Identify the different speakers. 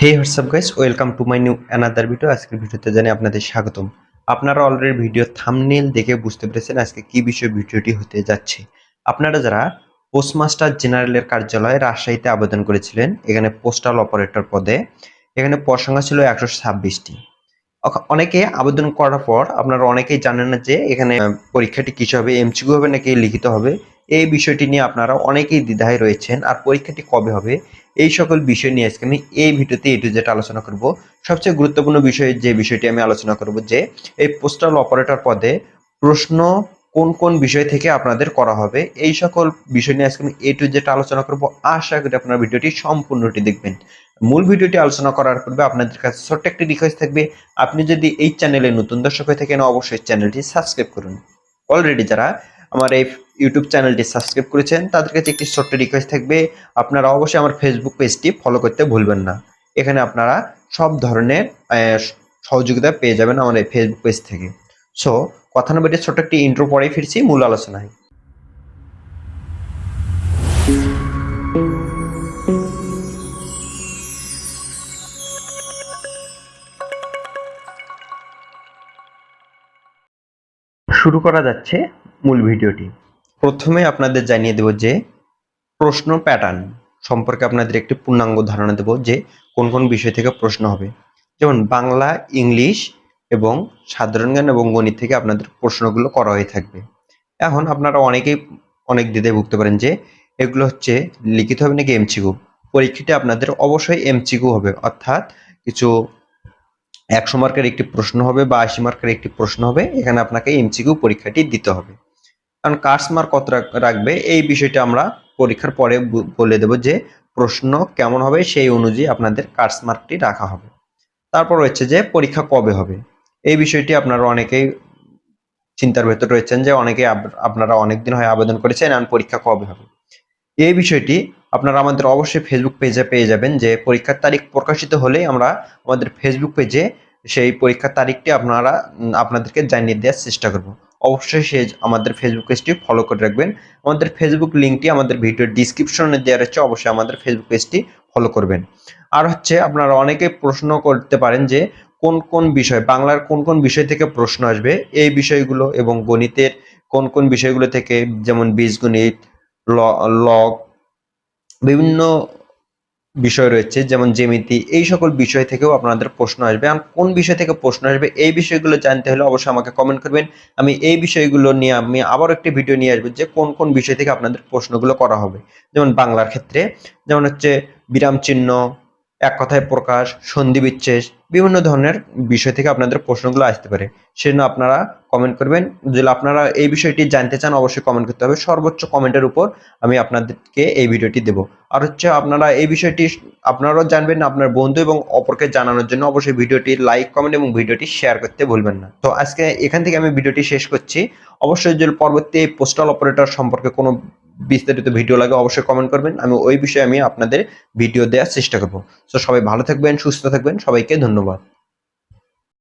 Speaker 1: Hey WhatsApp guys welcome to my new another video আজকের ভিডিওতে জানি আপনাদের স্বাগতম। আপনারা অলরেডি ভিডিও থামনেল দেখে বুঝতে পেরেছেন আজকে কি বিষয়ে ভিডিওটি হতে যাচ্ছে। আপনারা যারা পোস্টমাস্টার জেনারেলের কার্যালয়ে রাজশাহীতে আবেদন করেছিলেন, এখানে পোস্টাল অপারেটর পদে, এখানে পদ ছিল একশো ছাব্বিশটি। অনেকে আবেদন করার পর আপনারা অনেকেই জানেন না যে এখানে পরীক্ষাটি কিছু হবে এমসিকিউ হবে নাকি লিখিত হবে। এই বিষয়টি নিয়ে আপনারা অনেকেই দ্বিধায় রয়েছেন। আর পরীক্ষাটি কবে হবে? এই সকল বিষয় নিয়ে আজকে আমি এই ভিডিওতে এ যেটা আলোচনা করব। সবচেয়ে গুরুত্বপূর্ণ বিষয় যে বিষয়টি আমি আলোচনা করব যে, এই পোস্টাল অপারেটর পদে প্রশ্ন কোন কোন বিষয় থেকে আপনাদের করা হবে, এই সকল বিষয় নিয়ে আজকে আমি এ টু জেড আলোচনা করব। আশা করি আপনার ভিডিওটি সম্পূর্ণটি দেখবেন। মূল ভিডিওটি আলোচনা করার পূর্বে আপনাদের কাছে ছোট্ট একটি রিকোয়েস্ট থাকবে, আপনি যদি এই চ্যানেলে নতুন দর্শক হয়ে থাকেন, অবশ্যই চ্যানেলটি সাবস্ক্রাইব করুন। অলরেডি যারা আমার এই ইউটিউব চ্যানেলটি সাবস্ক্রাইব করেছেন, তাদের কাছে একটি ছোট্ট রিকোয়েস্ট থাকবে, আপনারা অবশ্যই আমার ফেসবুক পেজটি ফলো করতে ভুলবেন না। এখানে আপনারা সব ধরনের সহযোগিতা পেয়ে যাবেন আমার এই ফেসবুক পেজ থেকে। সো কথা না বেটে ছোট্ট একটি ইন্ট্রো পরেই ফিরছি, মূল আলোচনায়। শুরু করা যাচ্ছে মূল ভিডিওটি। প্রথমে আপনাদের জানিয়ে দেব যে প্রশ্ন প্যাটার্ন সম্পর্কে আপনাদের একটি পূর্ণাঙ্গ ধারণা দেব যে কোন কোন বিষয় থেকে প্রশ্ন হবে। যেমন বাংলা, ইংলিশ এবং সাধারণ জ্ঞান এবং গণিত থেকে আপনাদের প্রশ্নগুলো করা হয়ে থাকবে। এখন আপনারা অনেকেই অনেক দ্বিধায় ভুগতে পারেন যে এগুলো হচ্ছে লিখিত হবে নাকি এমসিকিউ পরীক্ষাটি আপনাদের অবশ্যই এমসিকিউ হবে, অর্থাৎ কিছু একশো মার্কের একটি প্রশ্ন হবে বা আশি মার্কের একটি প্রশ্ন হবে, এখানে আপনাকে এমসিকিউ পরীক্ষাটি দিতে হবে। কারণ কার্স মার্ক কত রাখবে? এই বিষয়টা আমরা পরীক্ষার পরে বলে দেব যে প্রশ্ন কেমন হবে সেই অনুযায়ী আপনাদের কার্স মার্কটি রাখা হবে। তারপর রয়েছে যে পরীক্ষা কবে হবে? এই বিষয়টি আপনারা অনেকেই চিন্তার ভেতর রয়েছেন যে অনেকে আপনারা অনেকদিন হয় আবেদন করেছেন আর পরীক্ষা কবে হবে? এই বিষয়টি আপনারা আমাদের অবশ্যই ফেসবুক পেজে পেয়ে যাবেন যে পরীক্ষার তারিখ প্রকাশিত হলেই আমরা আমাদের ফেসবুক পেজে সেই পরীক্ষার তারিখটি আপনারা আপনাদেরকে জানিয়ে দেওয়ার চেষ্টা করব। অবশ্যই সে আমাদের ফেসবুক পেজটি ফলো করে রাখবেন। আমাদের ফেসবুক লিঙ্কটি আমাদের ভিডিওর ডিসক্রিপশনে দেওয়া রয়েছে, অবশ্যই আমাদের ফেসবুক পেজটি ফলো করবেন। আর হচ্ছে, আপনারা অনেকে প্রশ্ন করতে পারেন যে, কোন কোন বিষয়, বাংলার কোন কোন বিষয় থেকে প্রশ্ন আসবে? এই বিষয়গুলো এবং গণিতের কোন কোন বিষয়গুলো থেকে, যেমন বীজগণিত লগ, বিভিন্ন বিষয় রয়েছে, যেমন জেমিতি এই সকল বিষয় থেকেও আপনাদের প্রশ্ন আসবে। আর কোন বিষয় থেকে প্রশ্ন আসবে, এই বিষয়গুলো জানতে হলে অবশ্যই আমাকে কমেন্ট করবেন। আমি এই বিষয়গুলো নিয়ে আমি আবার একটি ভিডিও নিয়ে আসব যে কোন কোন বিষয় থেকে আপনাদের প্রশ্নগুলো করা হবে। যেমন বাংলার ক্ষেত্রে, যেমন হচ্ছে বিরাম চিহ্ন এক কথায় প্রকাশ, সন্ধি বিচ্ছেষ বিভিন্ন ধরনের বিষয় থেকে আপনাদের প্রশ্নগুলো আসতে পারে। সেজন্য আপনারা কমেন্ট করবেন। যদি আপনারা এই বিষয়টি জানতে চান, অবশ্যই কমেন্ট করতে হবে। সর্বোচ্চ কমেন্টের উপর আমি আপনাদেরকে এই ভিডিওটি দেব। আর হচ্ছে আপনারা এই বিষয়টি আপনারাও জানবেন, আপনার বন্ধু এবং অপরকে জানানোর জন্য অবশ্যই ভিডিওটি লাইক কমেন্ট এবং ভিডিওটি শেয়ার করতে ভুলবেন না। তো আজকে এখান থেকে আমি ভিডিওটি শেষ করছি। অবশ্যই যদি পরবর্তী পোস্টাল অপারেটর সম্পর্কে কোনো বিস্তারিত ভিডিও লাগে অবশ্যই কমেন্ট করবেন। আমি ওই বিষয়ে আমি আপনাদের ভিডিও দেওয়ার চেষ্টা করব। সো সবাই ভালো থাকবেন, সুস্থ থাকবেন। সবাইকে ধন্যবাদ।